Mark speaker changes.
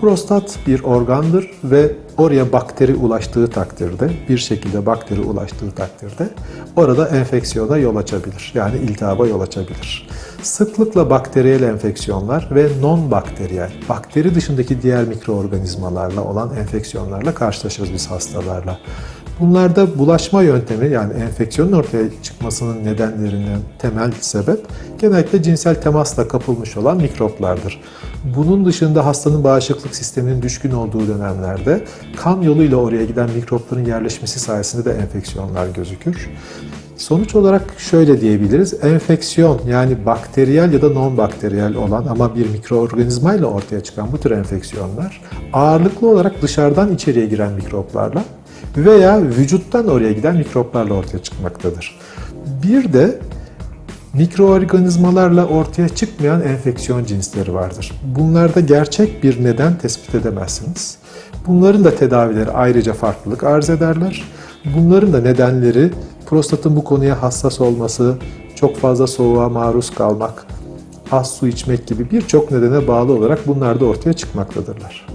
Speaker 1: Prostat bir organdır ve oraya bakteri ulaştığı takdirde, bir şekilde bakteri ulaştığı takdirde orada enfeksiyona yol açabilir. Yani iltihaba yol açabilir. Sıklıkla bakteriyel enfeksiyonlar ve non bakteriyel, bakteri dışındaki diğer mikroorganizmalarla olan enfeksiyonlarla karşılaşırız biz hastalarla. Bunlarda bulaşma yöntemi yani enfeksiyonun ortaya çıkmasının nedenlerinden temel sebep genellikle cinsel temasla kapılmış olan mikroplardır. Bunun dışında hastanın bağışıklık sisteminin düşkün olduğu dönemlerde kan yoluyla oraya giden mikropların yerleşmesi sayesinde de enfeksiyonlar gözükür. Sonuç olarak şöyle diyebiliriz. Enfeksiyon yani bakteriyel ya da non bakteriyel olan ama bir mikroorganizma ile ortaya çıkan bu tür enfeksiyonlar ağırlıklı olarak dışarıdan içeriye giren mikroplarla veya vücuttan oraya giden mikroplarla ortaya çıkmaktadır. Bir de mikroorganizmalarla ortaya çıkmayan enfeksiyon cinsleri vardır. Bunlarda gerçek bir neden tespit edemezsiniz. Bunların da tedavileri ayrıca farklılık arz ederler. Bunların da nedenleri prostatın bu konuya hassas olması, çok fazla soğuğa maruz kalmak, az su içmek gibi birçok nedene bağlı olarak bunlar da ortaya çıkmaktadırlar.